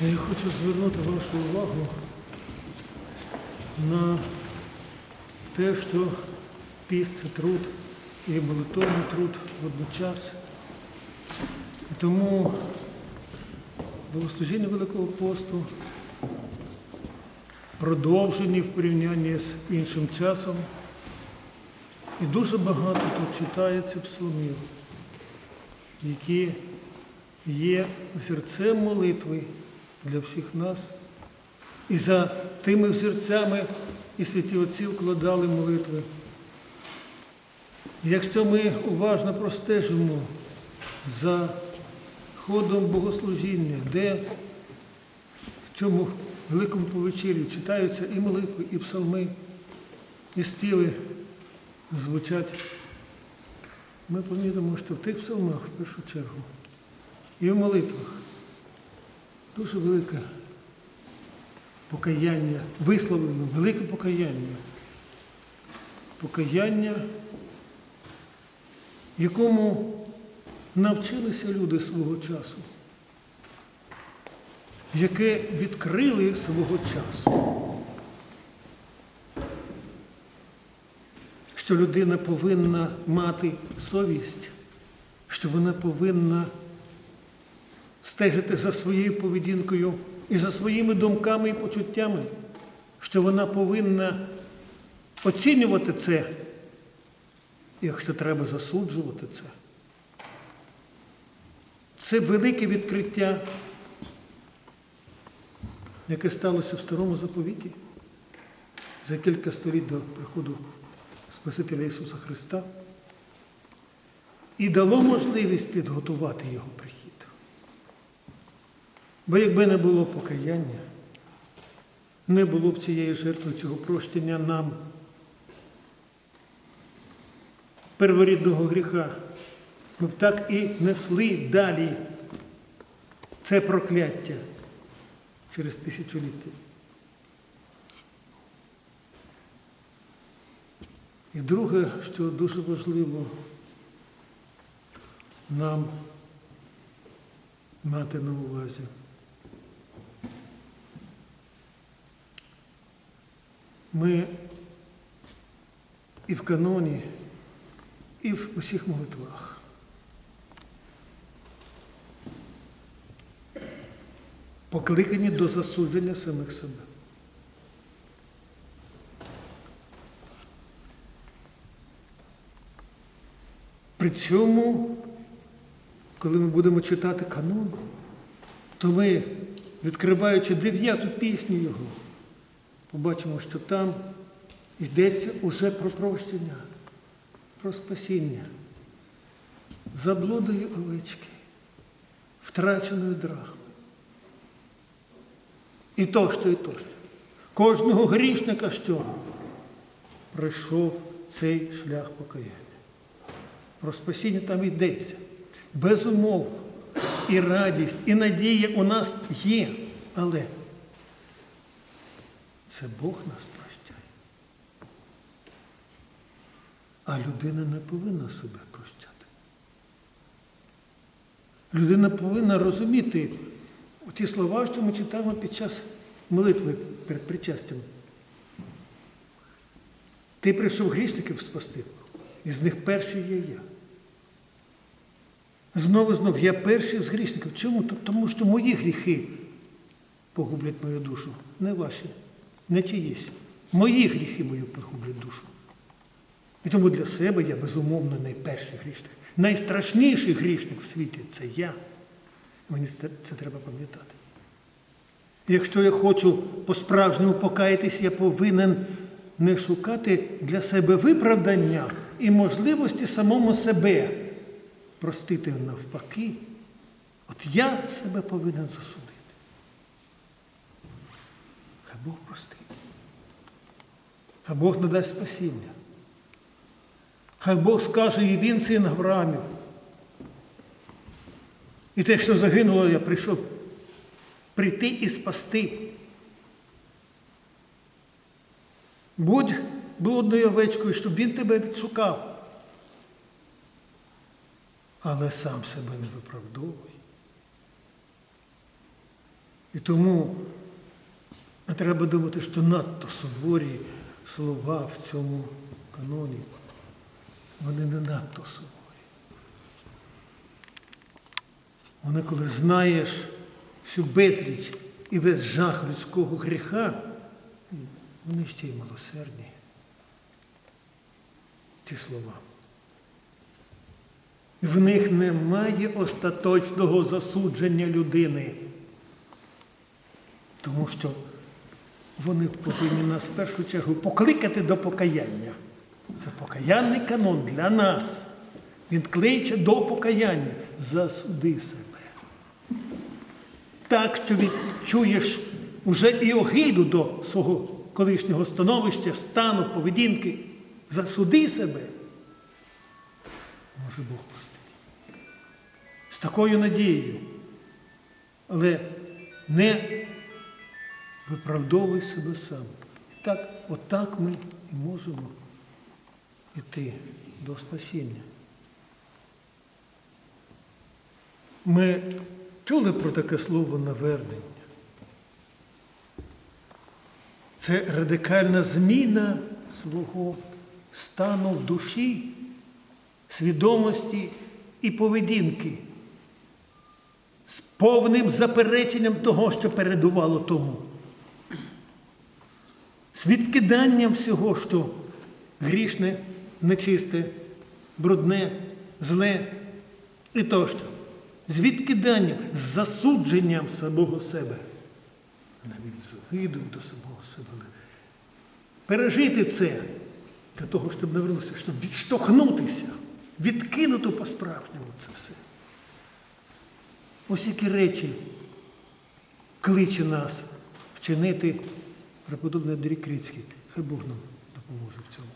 Я хочу звернути вашу увагу на те, що піст труд і молитовний труд водночас. І тому богослужіння Великого посту продовжені в порівнянні з іншим часом. І дуже багато тут читається псалмів, які є взірцем молитви для всіх нас. І за тими взірцями і святі отці вкладали молитви. Якщо ми уважно простежимо за ходом богослужіння, де в цьому великому повечір'ї читаються і молитви, і псалми, і співи звучать, ми помітимо, що в тих псалмах в першу чергу і в молитвах дуже велике покаяння, висловлено велике покаяння. Покаяння, якому навчилися люди свого часу, яке відкрили свого часу. Що людина повинна мати совість, що вона повинна стежити за своєю поведінкою і за своїми думками і почуттями, що вона повинна оцінювати це, якщо треба засуджувати це. Це велике відкриття, яке сталося в старому заповіті за кілька століть до приходу Спасителя Ісуса Христа і дало можливість підготувати Його. Бо якби не було покаяння, не було б цієї жертви, цього прощення нам, перворідного гріха, ми б так і несли далі це прокляття через тисячоліття. І друге, що дуже важливо нам мати на увазі. Ми і в каноні, і в усіх молитвах покликані до засудження самих себе. При цьому, коли ми будемо читати канон, то ми, відкриваючи дев'яту пісню його, побачимо, що там йдеться уже про прощення, про спасіння, заблудої овечки, втраченої драхми. І тощо, і тощо. Кожного грішника, що пройшов цей шлях покаяння. Про спасіння там йдеться. Безумовно. І радість, і надія у нас є. Але це Бог нас прощає. А людина не повинна себе прощати. Людина повинна розуміти ті слова, що ми читаємо під час молитви перед причастям. Ти прийшов грішників спасти. Із них перший є я. Знову знов, я перший з грішників. Чому? Тому що мої гріхи погублять мою душу, не ваші, не чиїсь. Мої гріхи мою погублять душу. І тому для себе я безумовно найперший грішник. Найстрашніший грішник в світі це я. Мені це, це треба пам'ятати. Якщо я хочу по-справжньому покаятись, я повинен не шукати для себе виправдання і можливості самому себе простити навпаки. От я себе повинен засудити. Хай Бог простить. Хай Бог надасть спасіння. Хай Бог скаже, і він син Авраамів. І те, що загинуло, я прийшов прийти і спасти. Будь блудною овечкою, щоб він тебе відшукав. Але сам себе не виправдовуй. І тому не треба думати, що надто суворі слова в цьому каноні. Вони не надто суворі. Вони, коли знаєш всю безріч і весь жах людського гріха, вони ще й милосердні. Ці слова. В них немає остаточного засудження людини. Тому що вони повинні нас в першу чергу покликати до покаяння. Це покаянний канон для нас. Він кличе до покаяння. Засуди себе. Так, що відчуєш уже і огиду до свого колишнього становища, стану, поведінки. Засуди себе. Може Бог простить. З такою надією. Але не виправдовуй себе сам. Так, отак ми і можемо йти до спасіння. Ми чули про таке слово навернення. Це радикальна зміна свого стану в душі, свідомості і поведінки з повним запереченням того, що передувало тому. З відкиданням всього, що грішне, нечисте, брудне, зле і тощо. З відкиданням, з засудженням самого себе. Навіть з огидою до самого себе. Пережити це для того, щоб навернутися, щоб відштовхнутися, відкинути по-справжньому це все. Ось які речі кличе нас вчинити преподобний Андрій Крицький. Хай Бог нам допоможе в цьому.